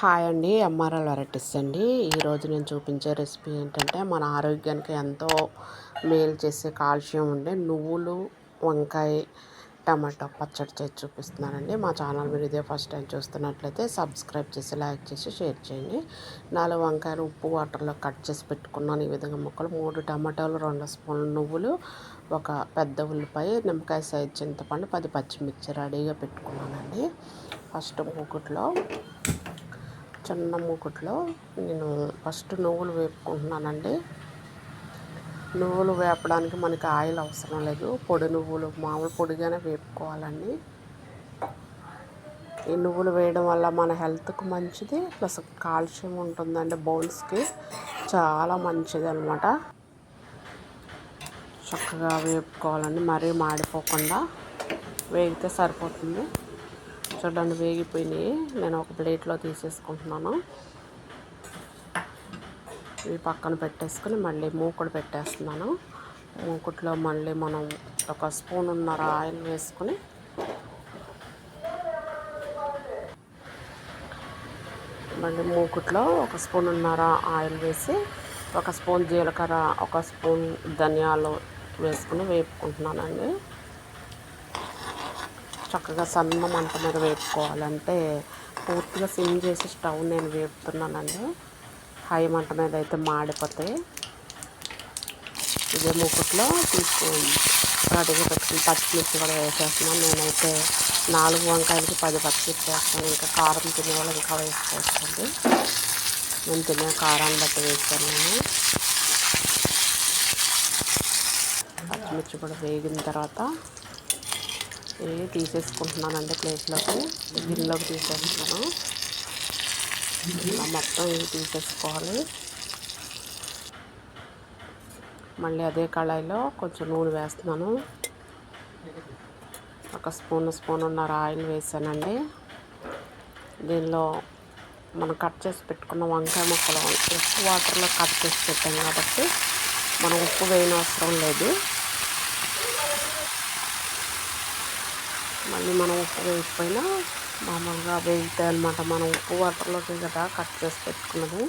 Hi అండి. MRL varieties అండి. ఈరోజు నేను చూపించే రెసిపీ ఏంటంటే మన ఆరోగ్యానికి ఎంతో మేలు చేసే కాల్షియం ఉండే నువ్వులు వంకాయ టమాటో పచ్చడి చేసి చూపిస్తున్నానండి. మా ఛానల్ మీరు ఇదే ఫస్ట్ టైం చూస్తున్నట్లయితే సబ్స్క్రైబ్ చేసి లైక్ చేసి షేర్ చేయండి. నాలుగు వంకాయలు ఉప్పు వాటర్లో కట్ చేసి పెట్టుకున్నాను. ఈ విధంగా ముక్కలు మూడు టమాటాలు రెండు స్పూన్లు నువ్వులు ఒక పెద్ద ఉల్లిపాయ నిమ్మకాయ సైజ్ చింతపండు పది పచ్చిమిర్చి రెడీగా పెట్టుకున్నానండి. ఫస్ట్ మూకుట్లో చిన్న మూకుట్లో నేను ఫస్ట్ నువ్వులు వేపుకుంటున్నానండి. నువ్వులు వేపడానికి మనకి ఆయిల్ అవసరం లేదు. పొడి నువ్వులు మామూలు పొడిగానే వేపుకోవాలండి. ఈ నువ్వులు వేయడం వల్ల మన హెల్త్కి మంచిది ప్లస్ కాల్షియం ఉంటుందండి బోన్స్కి. చాలా మంచిది అనమాట చక్కగా వేపుకోవాలండి మరీ మాడిపోకుండా. వేగితే సరిపోతుంది. చూడండి వేగిపోయినాయి. నేను ఒక ప్లేట్లో తీసేసుకుంటున్నాను. ఇవి పక్కన పెట్టేసుకుని మళ్ళీ మూకుడు పెట్టేస్తున్నాను. మూకుట్లో మళ్ళీ మనం ఒక స్పూన్ ఉన్నర ఆయిల్ వేసుకుని మళ్ళీ మూకుట్లో ఒక స్పూన్ ఉన్నర ఆయిల్ వేసి ఒక స్పూన్ జీలకర్ర ఒక స్పూన్ ధనియాలు వేసుకుని వేపుకుంటున్నానండి. చక్కగా సన్న మంట మీద వేపుకోవాలంటే పూర్తిగా సిమ్ చేసి స్టవ్ నేను వేపుతున్నానండి. హై మంట మీద అయితే మాడిపోతాయి ఇదే మూకుట్లో తీసుకుని రెడీగా పెట్టుకుని పచ్చిమిర్చి కూడా వేసేస్తున్నాను నేనైతే నాలుగు వంకాయలకి పది పచ్చిమిర్చి వేస్తాను. ఇంకా కారం తినే వాళ్ళు ఇంకా వేసుకోవచ్చండి. నేను తినే కారాన్ని బట్టి వేస్తాను నేను. పచ్చిమిర్చి కూడా వేగిన తర్వాత ఇవి తీసేసుకుంటున్నానండి ప్లేట్లోకి. గిన్నెలోకి తీసేస్తున్నాను. ఇలా మొత్తం ఇవి తీసేసుకోవాలి. మళ్ళీ అదే కళాయిలో కొంచెం నూనె వేస్తున్నాను. ఒక స్పూన్ స్పూన్ ఉన్నర ఆయిల్ వేసానండి. దీనిలో మనం కట్ చేసి పెట్టుకున్న వంకాయ ముక్కలు ఉప్పు వాటర్లో కట్ చేసి పెట్టాం కాబట్టి మనం ఉప్పు వేయనవసరం లేదు. మళ్ళీ మనం ఉప్పు వేయకపోయినా మామూలుగా వేగుతాయి అనమాట మనం ఉప్పు వాటర్లోకి కదా కట్ చేసి పెట్టుకున్నది.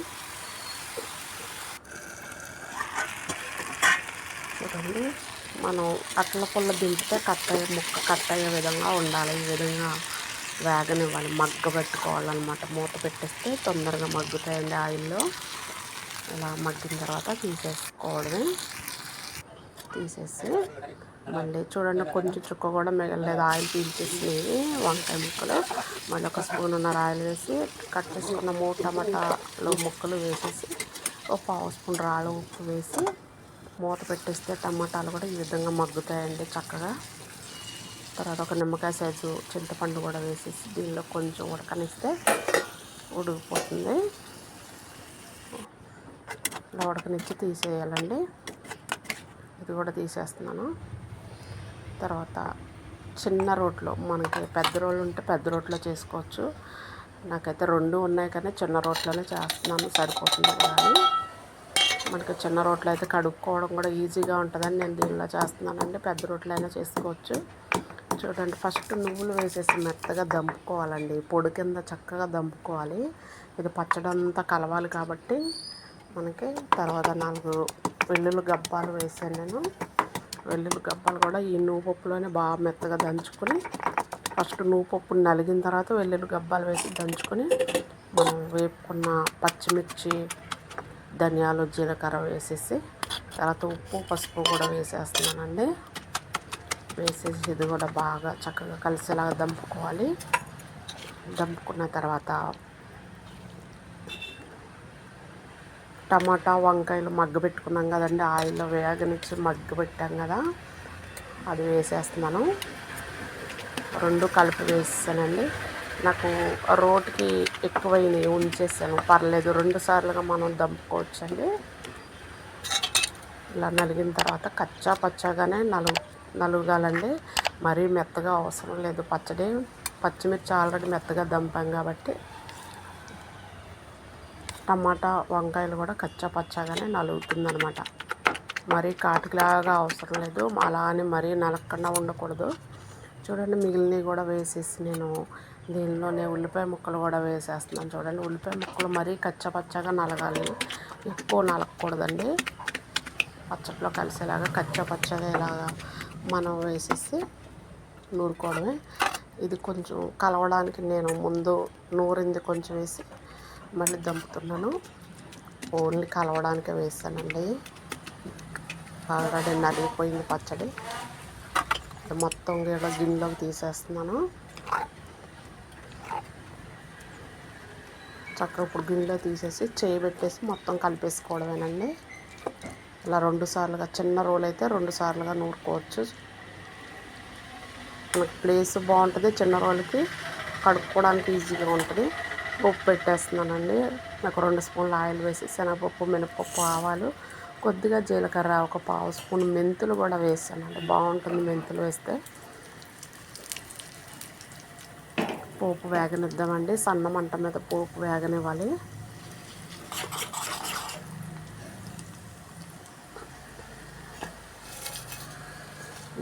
చూడండి మనం అట్ల పుల్ల దింపితే కట్ అయ్యే ముక్క కట్ అయ్యే విధంగా ఉండాలి. ఈ విధంగా వేగనివ్వాలి మగ్గ పెట్టుకోవాలన్నమాట మూత పెట్టేస్తే తొందరగా మగ్గుతాయండి ఆయిల్లో. ఇలా మగ్గిన తర్వాత తీసేసుకోవడమే. తీసేసి మళ్ళీ చూడండి కొంచెం చుక్క కూడా మిగలేదు ఆయిల్ పీల్చేసి వంకాయ ముక్కలు. మళ్ళీ ఒక స్పూన్ ఉన్న ఆయిల్ వేసి కట్ చేసుకున్న మూడు టమాటాలు ముక్కలు వేసేసి ఒక పావు స్పూన్ రాళ్ళు ఉప్పు వేసి మూత పెట్టేస్తే టమాటాలు కూడా ఈ విధంగా మగ్గుతాయండి చక్కగా. తర్వాత ఒక నిమ్మకాయ సైజు చింతపండు కూడా వేసేసి దీనిలో కొంచెం ఉడకనిస్తే ఉడికిపోతుంది. ఇలా ఉడకనిచ్చి తీసేయాలండి. ఇది కూడా తీసేస్తున్నాను. తర్వాత చిన్న రోట్లో మనకి పెద్ద రోలు ఉంటే పెద్ద రోట్లో చేసుకోవచ్చు. నాకైతే రెండు ఉన్నాయి కానీ చిన్న రోట్లోనే చేస్తున్నాను సరిపోతుంది కానీ మనకి చిన్న రోట్లో అయితే కడుక్కోవడం కూడా ఈజీగా ఉంటుందని నేను దీనిలో చేస్తున్నానండి. పెద్ద రోట్లో అయినా చేసుకోవచ్చు. చూడండి ఫస్ట్ నువ్వులు వేసేసి మెత్తగా దంపుకోవాలండి. పొడి కింద చక్కగా దంపుకోవాలి. ఇది పచ్చడంతా కలవాలి కాబట్టి మనకి తర్వాత నాలుగు వెల్లుల్లి గబ్బాలు వేసాను నేను. వెల్లుల్లి గబ్బాలు కూడా ఈ నువ్వు పప్పులోనే బాగా మెత్తగా దంచుకొని ఫస్ట్ నువ్వుపప్పుని నలిగిన తర్వాత వెల్లుల్లి గబ్బాలు వేసి దంచుకొని మనం వేపుకున్న పచ్చిమిర్చి ధనియాలు జీలకర్ర వేసేసి తర్వాత ఉప్పు పసుపు కూడా వేసేస్తున్నానండి. వేసేసి ఇది కూడా బాగా చక్కగా కలిసేలాగా దంపుకోవాలి. దంపుకున్న తర్వాత టమాటా వంకాయలు మగ్గబెట్టుకున్నాం కదండి. ఆయిల్లో వేగనిచ్చి మగ్గబెట్టాం కదా. అది వేసేస్తున్నాను. రెండు కలిపి వేసేసానండి నాకు రోటికి ఎక్కువైనవి ఉంచేసాను. పర్లేదు రెండు సార్లుగా మనం దంపుకోవచ్చండి. ఇలా నలిగిన తర్వాత కచ్చా పచ్చాగానే నలు నలుగాలండి. మరీ మెత్తగా అవసరం లేదు. పచ్చడి పచ్చిమిర్చి ఆల్రెడీ మెత్తగా దంపాం కాబట్టి టమాటా వంకాయలు కూడా కచ్చా పచ్చాగానే నలుగుతుందనమాట మరీ కాటుకులాగా అవసరం లేదు. అలా అని మరీ నలకకుండా ఉండకూడదు. చూడండి మిగిలినవి కూడా వేసేసి నేను దీనిలోనే ఉల్లిపాయ ముక్కలు కూడా వేసేస్తున్నాను చూడండి. ఉల్లిపాయ ముక్కలు మరీ కచ్చపచ్చగా నలగాలి. ఎక్కువ నలగకూడదండి పచ్చట్లో కలిసేలాగా కచ్చపచ్చగా ఇలాగా మనం వేసేసి నూరుకోవడమే. ఇది కొంచెం కలవడానికి నేను ముందు నూరింది కొంచెం వేసి మళ్ళీ దంపుతున్నాను. ఓన్లీ కలవడానికే వేస్తానండి. ఆల్రెడీ నలిగిపోయింది పచ్చడి. మొత్తం కూడా గిన్నెలోకి తీసేస్తున్నాను. చక్కగా ఇప్పుడు గిన్నెలో తీసేసి చేయి పెట్టేసి మొత్తం కలిపేసుకోవడమేనండి. ఇలా రెండు సార్లుగా చిన్న రోల్ అయితే రెండు సార్లుగా నూరుకోవచ్చు. మనకి ప్లేస్ బాగుంటుంది చిన్న రోల్కి కడుక్కోవడానికి ఈజీగా ఉంటుంది. ఉప్పు పెట్టేస్తున్నానండి. నాకు రెండు స్పూన్లు ఆయిల్ వేసి శనగపప్పు మినపప్పు ఆవాలు కొద్దిగా జీలకర్ర ఒక పావు స్పూన్ మెంతులు కూడా వేసానండి. బాగుంటుంది మెంతులు వేస్తే. పోపు వేగనిద్దామండి. సన్న మంట మీద పోపు వేగనివ్వాలి.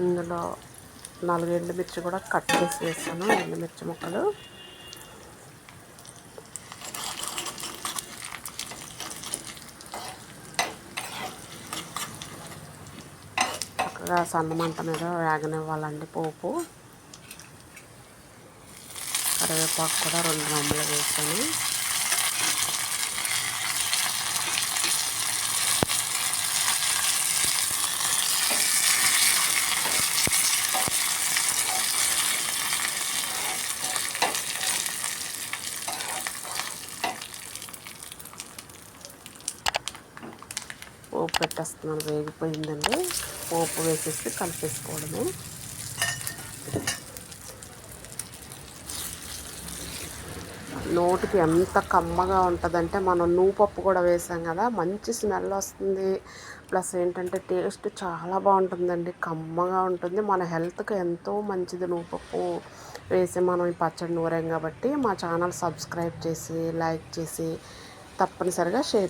ఇందులో నాలుగు ఎండుమిర్చి కూడా కట్ చేసి వేసాను ఎండుమిర్చి ముక్కలు. సన్న మంట మీద వేగనివ్వాలండి పోపు. కరివేపాకు కూడా రెండు నమ్మలు వేసాను. పోపు పెట్టేస్తున్నాను వేగిపోయిందండి. పోపు వేసేసి కలిపేసుకోవడము. నోటికి ఎంత కమ్మగా ఉంటుందంటే మనం నూపప్పు కూడా వేసాం కదా మంచి స్మెల్ వస్తుంది. ప్లస్ ఏంటంటే టేస్ట్ చాలా బాగుంటుందండి కమ్మగా ఉంటుంది. మన హెల్త్కి ఎంతో మంచిది నూపప్పు వేసి మనం ఈ పచ్చడి నూరాం కాబట్టి మా ఛానల్ సబ్స్క్రైబ్ చేసి లైక్ చేసి తప్పనిసరిగా షేర్